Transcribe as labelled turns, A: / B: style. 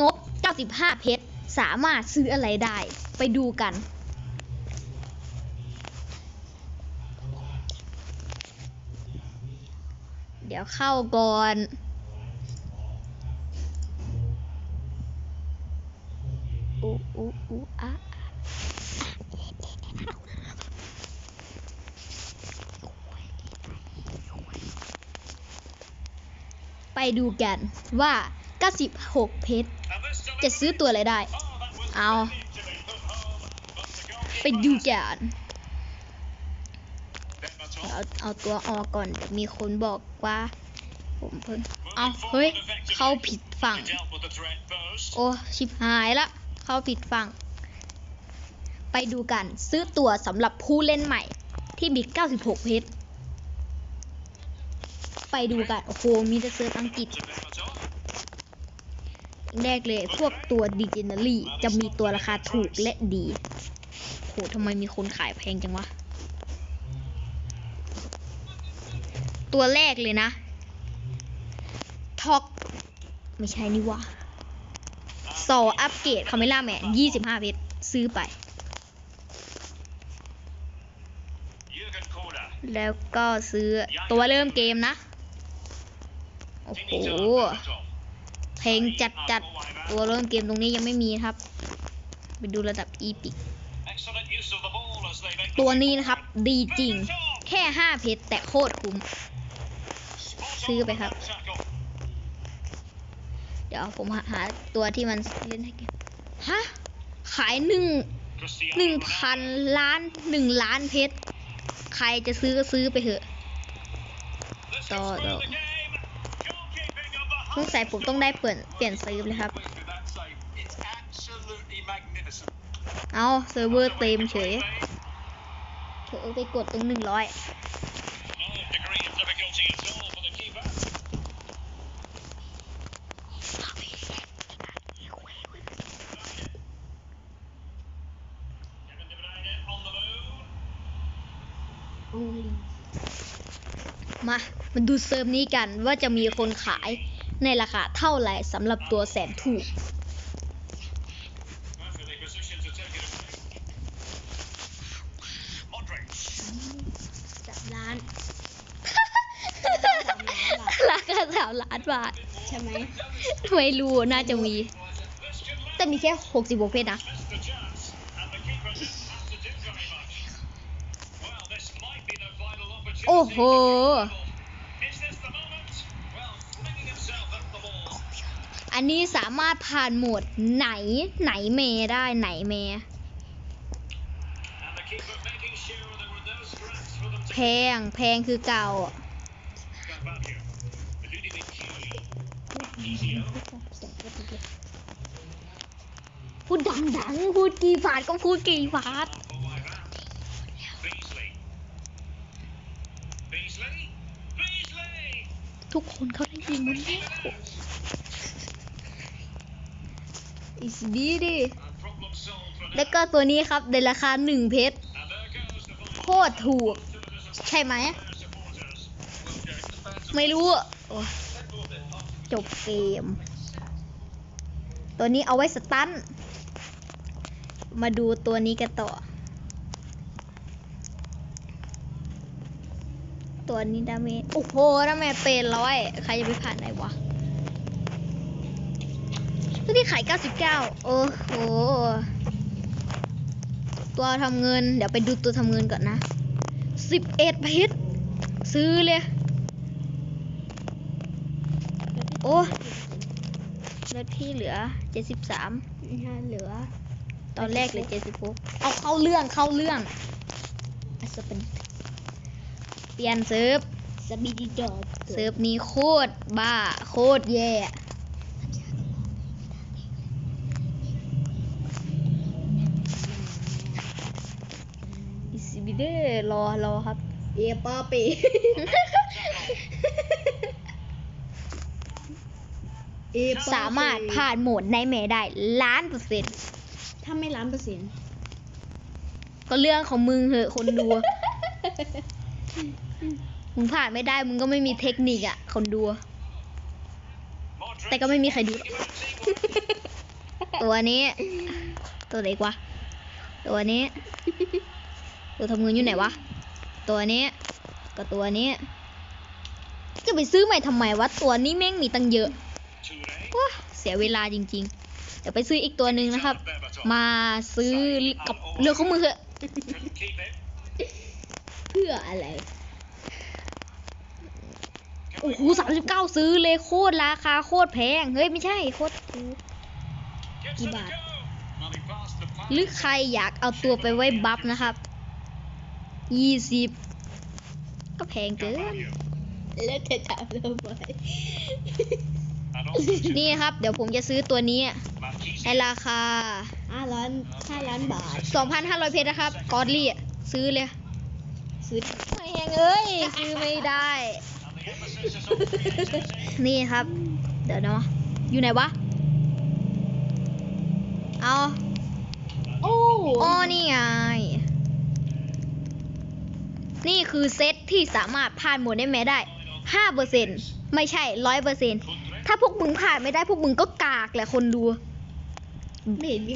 A: งบ 95 เพชร สามารถซื้ออะไรได้ ไปดูกัน เดี๋ยวเข้าก่อน อูอูอูอะอะไปดูกันว่า 96 เพชร จะซื้อตัวอะไรได้ เอา ไปดูกันเอาเอาตัวออกก่อนมีคนบอกว่า ผมเพิ่งเอาเฮ้ย เข้าผิดฝั่ง โอ้ชิบหายละ เข้าผิดฝั่ง ไปดูกันซื้อตัวสำหรับผู้เล่นใหม่ ที่มี96 เพชร ไปดูกัน โอ้โห มีแต่เซิร์ฟอังกฤษ แรกเลยพวกตัวดิจินรีจะมีตัวราคาถูกและดีโหทำไมมีคนขายแพงจังวะ ตัวแรกเลยนะท็อกไม่ใช่นี่วะซออัปเกรดคาเมล่าแมน25เพชรซื้อไป แล้วก็ซื้อตัวเริ่มเกมนะ โอ้โห เพลงจัดจัดๆตัวเริ่มเกมตรงนี้ยังไม่มีครับ ไปดูระดับอีพิกตัวนี้นะครับ ดีจริง แค่ 5 เพชรแต่โคตรคุ้ม ซื้อไปครับ เดี๋ยวผมหาหาตัวที่มันเล่นให้เกมฮะ ขายหนึ่งหนึ่งพันล้านหนึ่งล้านเพชร ใครจะซื้อก็ซื้อไปเถอะ ต่อต่อ สงสัยผมต้องได้เปลี่ยนเปลี่ยนเซิร์ฟเลยครับ เอาเซิร์ฟเวอร์เต็มเฉยเถอไปกดตรงหนึ่งร้อยมามาดูเซิร์ฟนี้กันว่าจะมีคนขาย ในราคาเท่าไหร่สำหรับตัวแสนถูกสามล้าน ราคาสามล้านบาท
B: ใช่ไหม
A: ไม่รู้น่าจะมี แต่มีแค่หกสิบกเพชรนะ โอ้โห อันนี้สามารถผ่านโหมดไหนไหนเมได้ไหนเมแพงแพงคือเก่า พูดดังๆ พูดกี่บาทก็พูดกี่บาททุกคนเขาได้ยินมันแล้ว อีสดีดิ แล้วก็ตัวนี้ครับในราคาหนึ่งเพชร โคตรถูก ใช่ไหม ไม่รู้ จบเกม ตัวนี้เอาไว้สตัน มาดูตัวนี้กันต่อ ตัวนี้ดาเมจ โอ้โหดาเมจเป็นร้อย ใครจะไปผ่านได้วะ ตัวนี้ขาย 99 โอ้โห ตัวทำเงิน เดี๋ยวไปดูตัวทำเงินก่อนนะ 11เพชรซื้อเลย โอ้แล้วที่เหลือ 73
B: นี่ฮะเหลือ
A: ตอนแรกเหลย76 เอาเข้าเรื่องเข้าเรื่องอัศเป็นเปลี่ยนเซิร์ฟ
B: สบีดีดอด
A: เซิร์ฟนี้โคตรบ้า โคตรแย่ อิสิบิ เดรอรอครับ
B: เอปาเปเอปเป
A: สามารถผ่านโหมดในเมได้ล้านเปอร์เซ็นต์
B: ถ้าไม่ล้านเปอร์เซ็นต์
A: ก็เรื่องของมึงเหอะคนดู มึงผ่านไม่ได้มึงก็ไม่มีเทคนิคอะคนดู แต่ก็ไม่มีใครดูหรอก ตัวนี้ ตัวไหนวะตัวนี้ ตัวทำเงินอยู่ไหนวะ ตัวนี้กับตัวนี้ จะไปซื้อใหม่ทำไมวะ ตัวนี้แม่งมีตังเยอะว้าเสียเวลาจริง ๆ เดี๋ยวไปซื้ออีกตัวหนึ่งนะครับ มาซื้อกับเรือของมือเถอะ
B: เพื่ออะไร
A: โอ้โหสามสิบเก้าซื้อเลยโคตรราคาโคตรแพง เฮ้ย ไม่ใช่ โคตรถูก
B: กี่บาท
A: หรือใครอยากเอาตัวไปไว้บัฟนะครับ ยี่สิบก็แพงเกิน
B: แล้วจะถามทำไม
A: นี่ครับ เดี๋ยวผมจะซื้อตัวนี้ในราคา
B: ห้าล้านห้าล้านบาท
A: 2,500เพชรนะครับ กอดลี่อะซื้อเลย
B: ซื้อ
A: ไม่ยังเอ้ย ซื้อไม่ได้ นี่ครับ เดี๋ยวนะอยู่ไหนวะ เอา
B: โอ้
A: อ๋อนี่ไง นี่คือเซตที่สามารถผ่านโหมดได้แม้ได้ห้า
C: เปอร์เซ็น
A: ไม่ใช่ร้อยเปอร์เซ็นถ้าพวกมึงผ่านไม่ได้พวกมึงก็กากแหละคนดู
B: ไม่เห็นมี